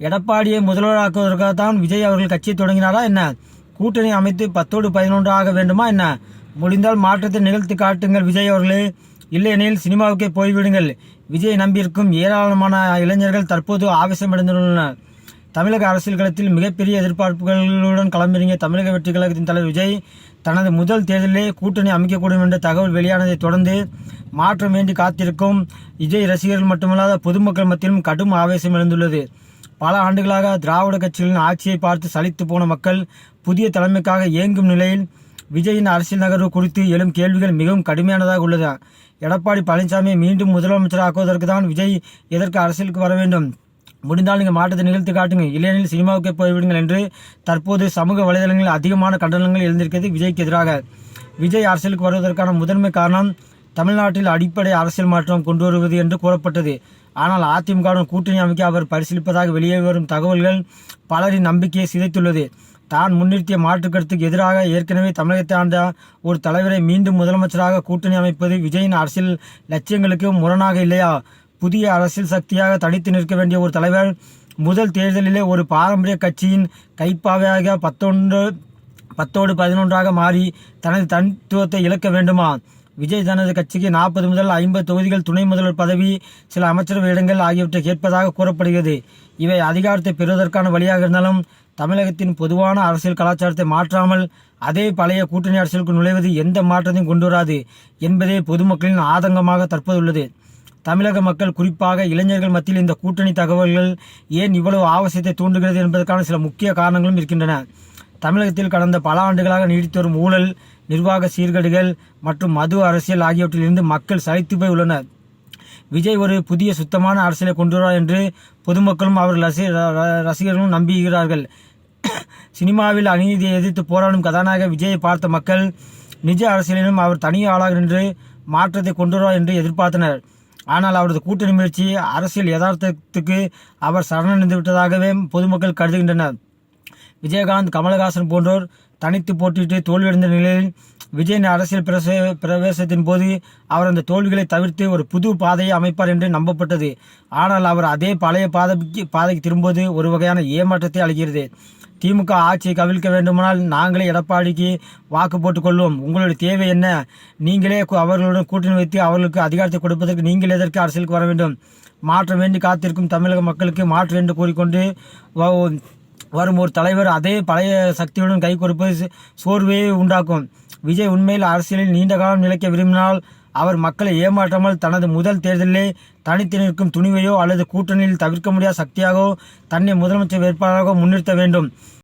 எடப்பாடியை முதல்வராக்குவதற்காகத்தான் விஜய் அவர்கள் கட்சியை தொடங்கினாரா என்ன? கூட்டணி அமைத்து பத்தோடு பதினொன்று ஆக வேண்டுமா என்ன? முடிந்தால் மாற்றத்தை நிகழ்த்தி காட்டுங்கள் விஜய் அவர்களே. இல்லையெனில் சினிமாவுக்கே போய்விடுங்கள். விஜய் நம்பியிருக்கும் ஏராளமான இளைஞர்கள் தற்போது ஆவேசமடைந்துள்ளனர். தமிழக அரசியல் களத்தில் மிகப்பெரிய எதிர்பார்ப்புகளுடன் களமிறங்கிய தமிழக வெற்றி கழகத்தின் தலைவர் விஜய் தனது முதல் தேர்தலிலே கூட்டணி அமைக்கக்கூடும் என்ற தகவல் வெளியானதைத் தொடர்ந்து மாற்றம் வேண்டி காத்திருக்கும் விஜய் ரசிகர்கள் மட்டுமல்லாத பொதுமக்கள் மத்தியிலும் கடும் ஆவேசம் எழுந்துள்ளது. பல ஆண்டுகளாக திராவிட கட்சிகளின் ஆட்சியை பார்த்து சலித்து போன மக்கள் புதிய தலைமைக்காக இயங்கும் நிலையில் விஜயின் அரசியல் நகர்வு குறித்து எழும் கேள்விகள் மிகவும் கடுமையானதாக உள்ளது. எடப்பாடி பழனிசாமியை மீண்டும் முதலமைச்சராக்குவதற்கு தான் விஜய் எதற்கு அரசியலுக்கு வர வேண்டும்? முடிந்தால் நீங்கள் மாற்றத்தை நிகழ்த்து காட்டுங்க இல்லையெனில் சினிமாவுக்கே போய்விடுங்கள் என்று தற்போது சமூக வலைதளங்களில் அதிகமான கண்டனங்கள் எழுந்திருக்கிறது விஜய்க்கு எதிராக. விஜய் அரசியலுக்கு வருவதற்கான முதன்மை காரணம் தமிழ்நாட்டில் அடிப்படை அரசியல் மாற்றம் கொண்டு வருவது என்று கூறப்பட்டது. ஆனால் அதிமுகவுடன் கூட்டணி அமைக்க அவர் பரிசீலிப்பதாக வெளியே வரும் தகவல்கள் பலரின் நம்பிக்கையை சிதைத்துள்ளது. தான் முன்னிறுத்திய மாற்றுக்கருத்துக்கு எதிராக ஏற்கனவே தமிழகத்தை ஆண்ட ஒரு தலைவரை மீண்டும் முதலமைச்சராக கூட்டணி அமைப்பது விஜயின் அரசியல் லட்சியங்களுக்கு முரணாக இல்லையா? புதிய அரசியல் சக்தியாக தனித்து நிற்க வேண்டிய ஒரு தலைவர் முதல் தேர்தலிலே ஒரு பாரம்பரிய கட்சியின் கைப்பாவையாக பத்தொன்று பத்தோடு பதினொன்றாக மாறி தனது தனித்துவத்தை இழக்க வேண்டுமா? விஜய் தனது கட்சிக்கு நாற்பது முதல் ஐம்பது தொகுதிகள் துணை முதல்வர் பதவி சில அமைச்சரவை இடங்கள் ஆகியவற்றை கேட்பதாக கூறப்படுகிறது. இவை அதிகாரத்தை பெறுவதற்கான வழியாக இருந்தாலும் தமிழகத்தின் பொதுவான அரசியல் கலாச்சாரத்தை மாற்றாமல் அதே பழைய கூட்டணி அரசியலுக்கு நுழைவது எந்த மாற்றத்தையும் கொண்டு வராது என்பதே பொதுமக்களின் ஆதங்கமாக தற்போது உள்ளது தமிழக மக்கள் குறிப்பாக இளைஞர்கள் மத்தியில் இந்த கூட்டணி தகவல்கள் ஏன் இவ்வளவு ஆவசியத்தை தூண்டுகிறது என்பதற்கான சில முக்கிய காரணங்களும் இருக்கின்றன. தமிழகத்தில் கடந்த பல ஆண்டுகளாக நீடித்து வரும் ஊழல் நிர்வாக சீர்கேடுகள் மற்றும் மது அரசியல் ஆகியவற்றிலிருந்து மக்கள் சலித்து போய் உள்ளனர். விஜய் ஒரு புதிய சுத்தமான அரசியலை கொண்டு வருவார் என்று பொதுமக்களும் அவர் ரசி ர- ரசிகர்களும் நம்புகிறார்கள். சினிமாவில் அநீதியை எதிர்த்து போராடும் கதாநாயக விஜயை பார்த்த மக்கள் நிஜ அரசியலிலும் அவர் தனி ஆளாக நின்று மாற்றத்தை கொண்டு வருவார் என்று எதிர்பார்த்தனர். ஆனால் அவரது கூட்டணி முயற்சி அரசியல் யதார்த்தத்துக்கு அவர் சரணடைந்து விட்டதாகவே பொதுமக்கள் கருதுகின்றனர். விஜயகாந்த் கமலஹாசன் போன்றோர் தனித்து போட்டியிட்டு தோல்வியடைந்த நிலையில் விஜயின் அரசியல் பிரச பிரவேசத்தின் போது அவர் அந்த தோல்விகளை தவிர்த்து ஒரு புது பாதையை அமைப்பார் என்று நம்பப்பட்டது. ஆனால் அவர் அதே பழைய பாதைக்கு பாதைக்கு திரும்புவது ஒரு வகையான ஏமாற்றத்தை அளிக்கிறது. திமுக ஆட்சியை கவிழ்க்க வேண்டுமானால் நாங்களே எடப்பாடிக்கு வாக்கு போட்டுக்கொள்வோம் உங்களுடைய தேவை என்ன? நீங்களே அவர்களுடன் கூட்டணி வைத்து அவர்களுக்கு அதிகாரத்தை கொடுப்பதற்கு நீங்கள் எதற்கு அரசியலுக்கு வர வேண்டும்? மாற்றம் வேண்டி காத்திருக்கும் தமிழக மக்களுக்கு மாற்று என்று கூறிக்கொண்டு வரும் ஒரு தலைவர் அதே பழைய சக்தியுடன் கை கொடுப்பது சோர்வையே உண்டாக்கும். விஜய் உண்மையில் அரசியலில் நீண்ட காலம் நிலைக்க விரும்பினால் அவர் மக்களை ஏமாற்றாமல் தனது முதல் தேர்தலிலே தனித்து நிற்கும் துணிவையோ அல்லது கூட்டணியில் தவிர்க்க முடியாத சக்தியாகவோ தன்னை முதலமைச்சர் வேட்பாளராக முன்னிறுத்த வேண்டும்.